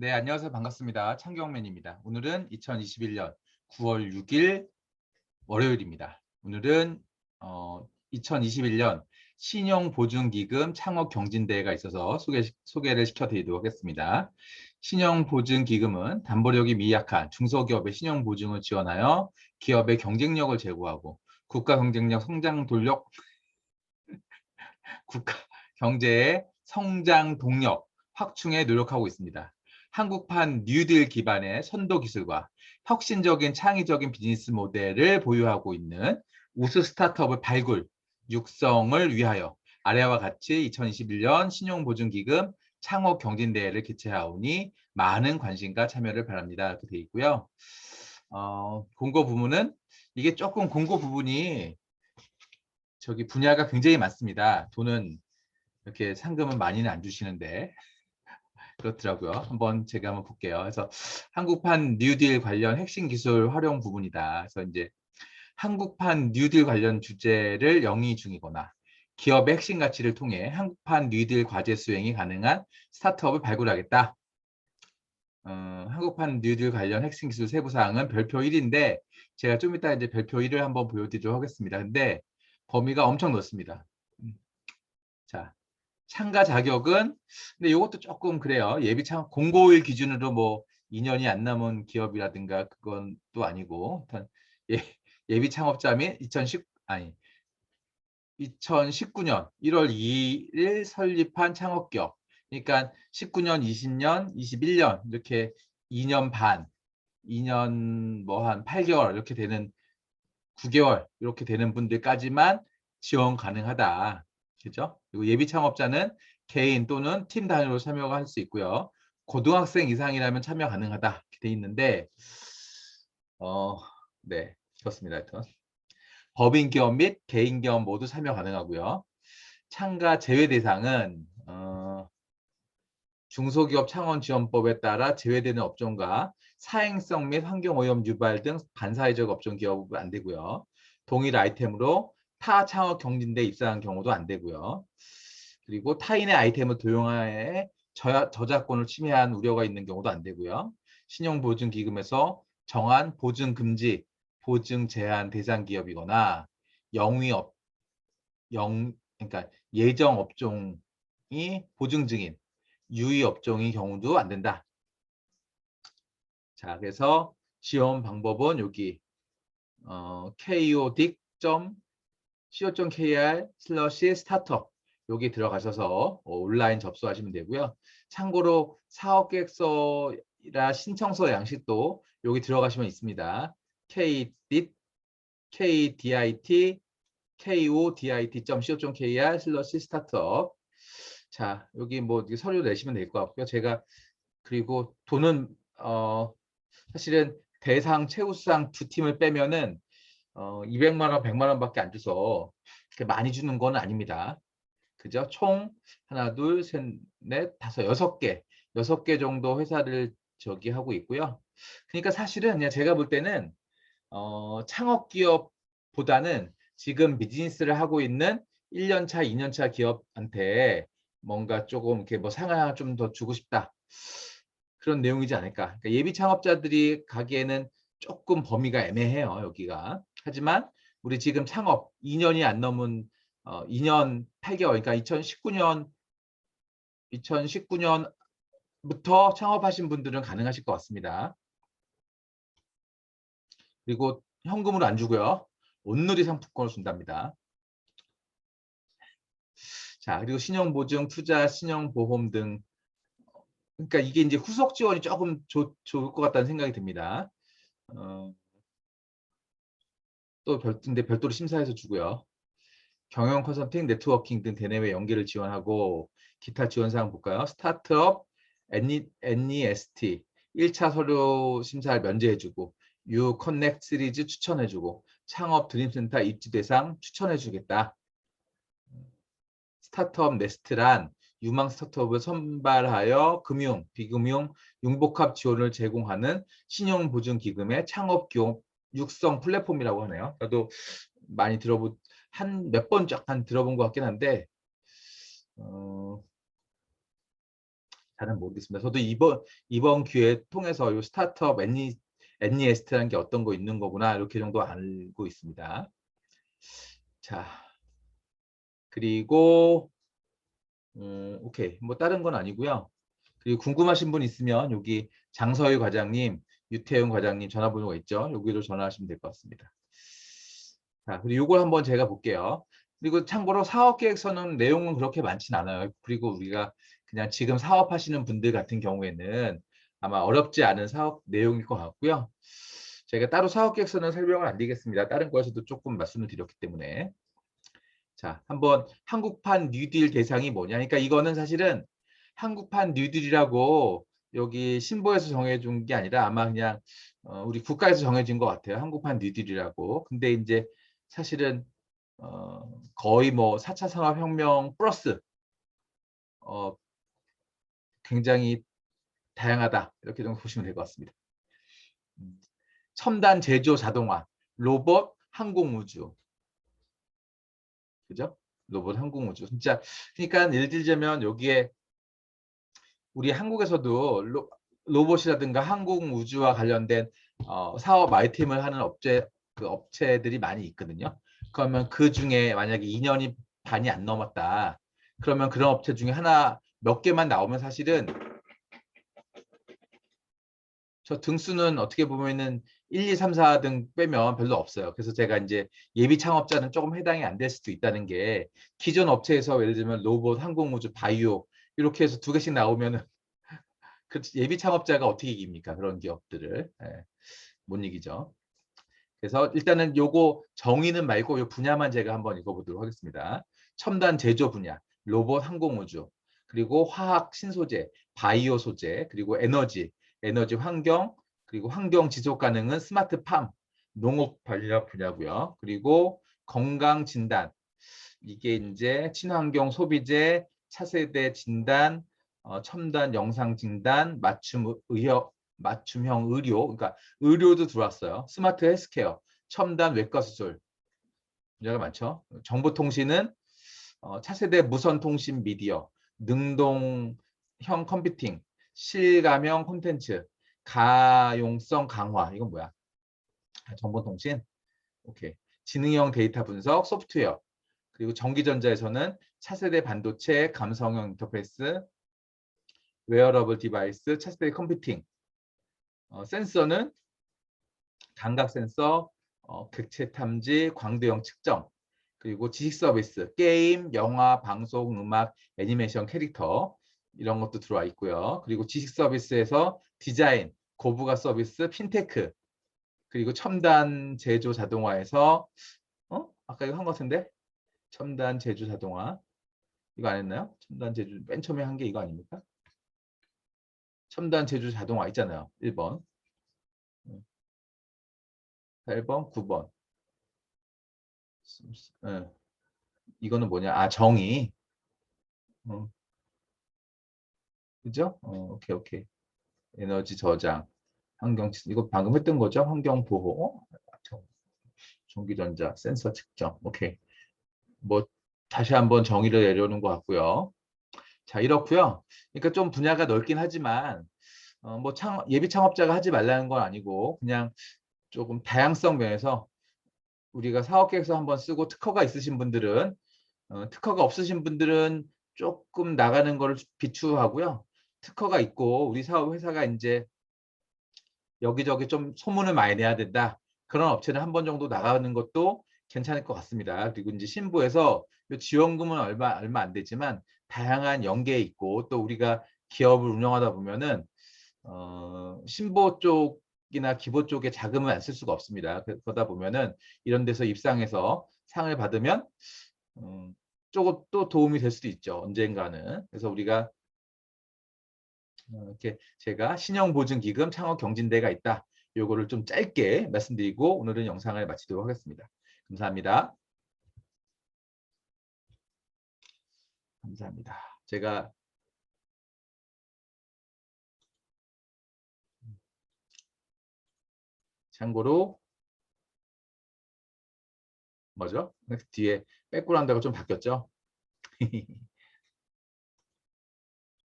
네, 안녕하세요. 반갑습니다. 창경맨입니다. 오늘은 2021년 9월 6일 월요일입니다. 오늘은 어, 2021년 신용보증기금 창업경진대회가 있어서 소개, 소개를 시켜드리도록 하겠습니다. 신용보증기금은 담보력이 미약한 중소기업의 신용보증을 지원하여 기업의 경쟁력을 제고하고 국가 경쟁력 성장 돌력 국가 경제의 성장 동력 확충에 노력하고 있습니다. 한국판 뉴딜 기반의 선도 기술과 혁신적인 창의적인 비즈니스 모델을 보유하고 있는 우수 스타트업을 발굴, 육성을 위하여 아래와 같이 2021년 신용보증기금 창업 경진대회를 개최하오니 많은 관심과 참여를 바랍니다. 이렇게 되어 있고요. 어, 공고 부문은 이게 조금 공고 부분이 저기 분야가 굉장히 많습니다. 돈은 이렇게 상금은 많이는 안 주시는데 그렇더라고요. 한번 제가 한번 볼게요. 그래서 한국판 뉴딜 관련 핵심 기술 활용 부분이다. 그래서 이제 한국판 뉴딜 관련 주제를 영위 중이거나 기업의 핵심 가치를 통해 한국판 뉴딜 과제 수행이 가능한 스타트업을 발굴하겠다. 어, 한국판 뉴딜 관련 핵심 기술 세부 사항은 별표 1인데 제가 좀 이따 이제 별표 1을 한번 보여드리도록 하겠습니다. 근데 범위가 엄청 넓습니다. 음. 자, 참가 자격은 근데 이것도 조금 그래요. 예비 참 공고일 기준으로 뭐 2년이 안 남은 기업이라든가 그건 또 아니고 예, 예비 창업자 및 2010 아니 2019년 1월 2일 설립한 창업기업 그러니까 19년, 20년, 21년 이렇게 2년 반, 2년 뭐 한 8개월 이렇게 되는 9개월 이렇게 되는 분들까지만 지원 가능하다. 그죠? 그리고 예비 창업자는 개인 또는 팀 단위로 참여가 할 수 있고요. 고등학생 이상이라면 참여 가능하다 이렇게 돼 있는데 어, 네, 그렇습니다. 하여튼 법인 기업 및 개인 기업 모두 참여 가능하고요. 참가 제외 대상은 어, 중소기업 창원 지원법에 따라 제외되는 업종과 사행성 및 환경오염 유발 등 반사회적 업종 기업은 안 되고요. 동일 아이템으로 타 창업 경진대 입사한 경우도 안 되고요. 그리고 타인의 아이템을 도용하에 저작권을 침해한 우려가 있는 경우도 안 되고요. 신용보증기금에서 정한 보증 금지, 보증 제한 대상 기업이거나 영위업, 영, 그러니까 예정 업종이 보증 증인, 유의 업종인 경우도 안 된다. 자, 그래서 지원 방법은 여기 어, kodic.co.kr 슬러시 스타트업 여기 들어가셔서 온라인 접수하시면 되고요. 참고로 사업계획서라 신청서 양식도 여기 들어가시면 있습니다. kdit kdit kodit.co.kr 슬러시 스타트업 자 여기 뭐 서류 내시면 될 것 같고요. 제가 그리고 돈은 어 사실은 대상 최우수상 두 팀을 빼면은 어 200만 원, 100만 원밖에 안 줘서 그렇게 많이 주는 건 아닙니다. 그죠? 총 하나, 둘, 셋, 넷, 다섯, 여섯 개, 여섯 개 정도 회사를 저기 하고 있고요. 그러니까 사실은 그냥 제가 볼 때는 어, 창업 기업보다는 지금 비즈니스를 하고 있는 1년차, 2년차 기업한테 뭔가 조금 이렇게 뭐 상하 좀더 주고 싶다. 그런 내용이지 않을까. 그러니까 예비 창업자들이 가기에는 조금 범위가 애매해요, 여기가. 하지만 우리 지금 창업 2년이 안 넘은 어, 2년 8개월, 그러니까 2019년 2019년부터 창업하신 분들은 가능하실 것 같습니다. 그리고 현금으로 안 주고요. 온누리 상품권을 준답니다. 자, 그리고 신용보증, 투자, 신용보험 등 그러니까 이게 이제 후속 지원이 조금 좋, 좋을 것 같다는 생각이 듭니다. 어, 또 별, 근데 별도로 심사해서 주고요. 경영 컨설팅, 네트워킹 등 대내외 연계를 지원하고 기타 지원 사항 볼까요? 스타트업, NEST 1차 서류 심사를 면제해주고 유 커넥트 시리즈 추천해주고 창업 드림센터 입지 대상 추천해주겠다. 스타트업 네스트란 유망 스타트업을 선발하여 금융, 비금융, 융복합 지원을 제공하는 신용보증기금의 창업 기업 육성 플랫폼이라고 하네요. 저도 많이 들어본 한 몇번 약간 들어본 것 같긴 한데 어, 잘은 모르겠습니다. 저도 이번 이번 기회 통해서 이 스타트업 애니 애니에스트라는 게 어떤 거 있는 거구나 이렇게 정도 알고 있습니다. 자 그리고 음, 오케이 뭐 다른 건 아니고요. 그리고 궁금하신 분 있으면 여기 장서희 과장님, 유태영 과장님 전화번호가 있죠. 여기로 전화하시면 될 것 같습니다. 자 그리고 이걸 한번 제가 볼게요. 그리고 참고로 사업계획서는 내용은 그렇게 많진 않아요. 그리고 우리가 그냥 지금 사업하시는 분들 같은 경우에는 아마 어렵지 않은 사업 내용일 것 같고요. 제가 따로 사업계획서는 설명을 안 드리겠습니다. 다른 거에서도 조금 말씀을 드렸기 때문에. 자, 한번 한국판 뉴딜 대상이 뭐냐. 그러니까 이거는 사실은 한국판 뉴딜이라고 여기 신보에서 정해준 게 아니라 아마 그냥 어, 우리 국가에서 정해진 것 같아요. 한국판 뉴딜이라고. 근데 이제 사실은 어, 거의 뭐 4차 산업혁명 플러스 어, 굉장히 다양하다 이렇게 좀 보시면 될 것 같습니다. 음, 첨단 제조 자동화, 로봇, 항공우주, 그죠? 로봇, 항공우주. 진짜 그러니까 예를 들자면 여기에 우리 한국에서도 로, 로봇이라든가 항공 우주와 관련된 어, 사업 아이템을 하는 업체 그 업체들이 많이 있거든요. 그러면 그 중에 만약에 2년이 반이 안 넘었다. 그러면 그런 업체 중에 하나 몇 개만 나오면 사실은 저 등수는 어떻게 보면은 1, 2, 3, 4 등 빼면 별로 없어요. 그래서 제가 이제 예비 창업자는 조금 해당이 안 될 수도 있다는 게 기존 업체에서 예를 들면 로봇, 항공우주, 바이오 이렇게 해서 두 개씩 나오면은 그 예비 창업자가 어떻게 이깁니까? 그런 기업들을 예, 못 이기죠. 그래서 일단은 요거 정의는 말고 요 분야만 제가 한번 읽어보도록 하겠습니다. 첨단 제조 분야, 로봇, 항공우주, 그리고 화학 신소재, 바이오 소재, 그리고 에너지, 에너지 환경, 그리고 환경 지속 가능은 스마트팜, 농업 관련 분야고요. 그리고 건강 진단, 이게 이제 친환경 소비재, 차세대 진단, 어, 첨단 영상 진단, 맞춤 의학, 맞춤형 의료, 그러니까 의료도 들어왔어요. 스마트 헬스케어, 첨단 외과 수술, 분야가 많죠. 정보통신은 어, 차세대 무선통신 미디어, 능동형 컴퓨팅, 실감형 콘텐츠, 가용성 강화. 이건 뭐야? 아, 정보통신. 오케이. 지능형 데이터 분석, 소프트웨어. 그리고 전기전자에서는 차세대 반도체, 감성형 인터페이스, 웨어러블 디바이스, 차세대 컴퓨팅. 어, 센서는 감각 센서, 어, 객체 탐지, 광대형 측정, 그리고 지식 서비스, 게임, 영화, 방송, 음악, 애니메이션 캐릭터 이런 것도 들어와 있고요. 그리고 지식 서비스에서 디자인, 고부가 서비스, 핀테크, 그리고 첨단 제조 자동화에서 어? 아까 이거 한 것 같은데? 첨단 제조 자동화 이거 안 했나요? 첨단 제조 맨 처음에 한 게 이거 아닙니까? 첨단 제조 자동화 있잖아요. 1번. 8번, 9번. 예. 이거는 뭐냐? 아, 정의. 어. 그죠? 어, 오케이, 오케이. 에너지 저장, 환경, 이거 방금 했던 거죠? 환경 보호, 전기전자, 센서 측정. 오케이. 뭐, 다시 한번 정의를 내려놓은 것 같고요. 자, 이렇고요. 그러니까 좀 분야가 넓긴 하지만, 어, 뭐, 창, 예비 창업자가 하지 말라는 건 아니고, 그냥 조금 다양성 면에서 우리가 사업계획서 한번 쓰고 특허가 있으신 분들은 어, 특허가 없으신 분들은 조금 나가는 거를 비추하고요. 특허가 있고 우리 사업 회사가 이제 여기저기 좀 소문을 많이 내야 된다. 그런 업체는 한 번 정도 나가는 것도 괜찮을 것 같습니다. 그리고 이제 신부에서 지원금은 얼마 얼마 안 되지만 다양한 연계 있고 또 우리가 기업을 운영하다 보면은 어, 신보 쪽 이나 기보 쪽에 자금을 안 쓸 수가 없습니다. 그러다 보면은 이런 데서 입상해서 상을 받으면 음, 조금 또 도움이 될 수도 있죠. 언젠가는. 그래서 우리가 어, 이렇게 제가 신용보증기금 창업경진대가 있다. 요거를 좀 짧게 말씀드리고 오늘은 영상을 마치도록 하겠습니다. 감사합니다. 감사합니다. 제가 참고로 뭐죠? 뒤에 백그라운드가 좀 바뀌었죠?